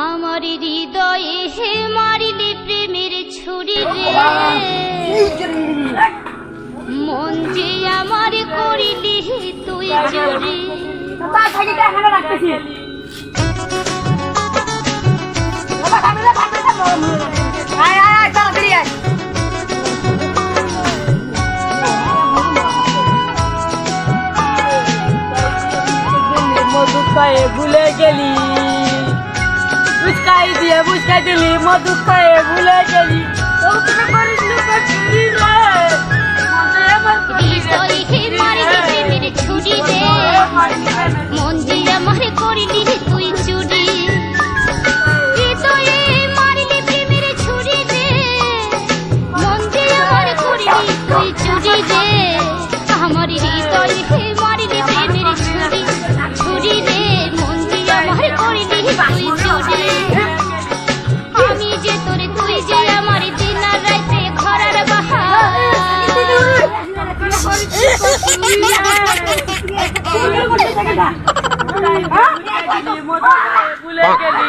আমার হৃদয়ে হে মারিলে প্রেমের ছুরি রে। মন যে আমার করিলি তুই খায়ে ভুলে গেলি। বুঝকাই দিলি মধু খায়ে ভুলে গেলি। ভুলে গেলি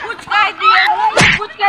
ফুচকাই দিয়ে ফুচকা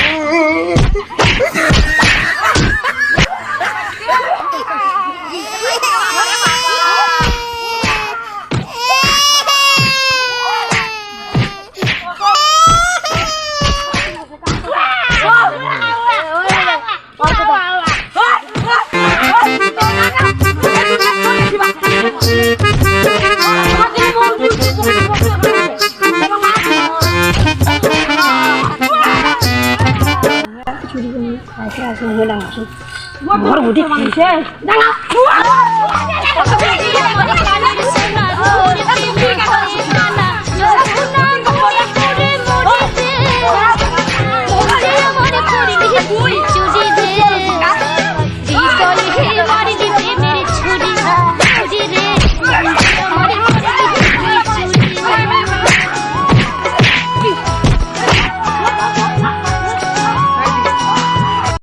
ঘর দাঁড়া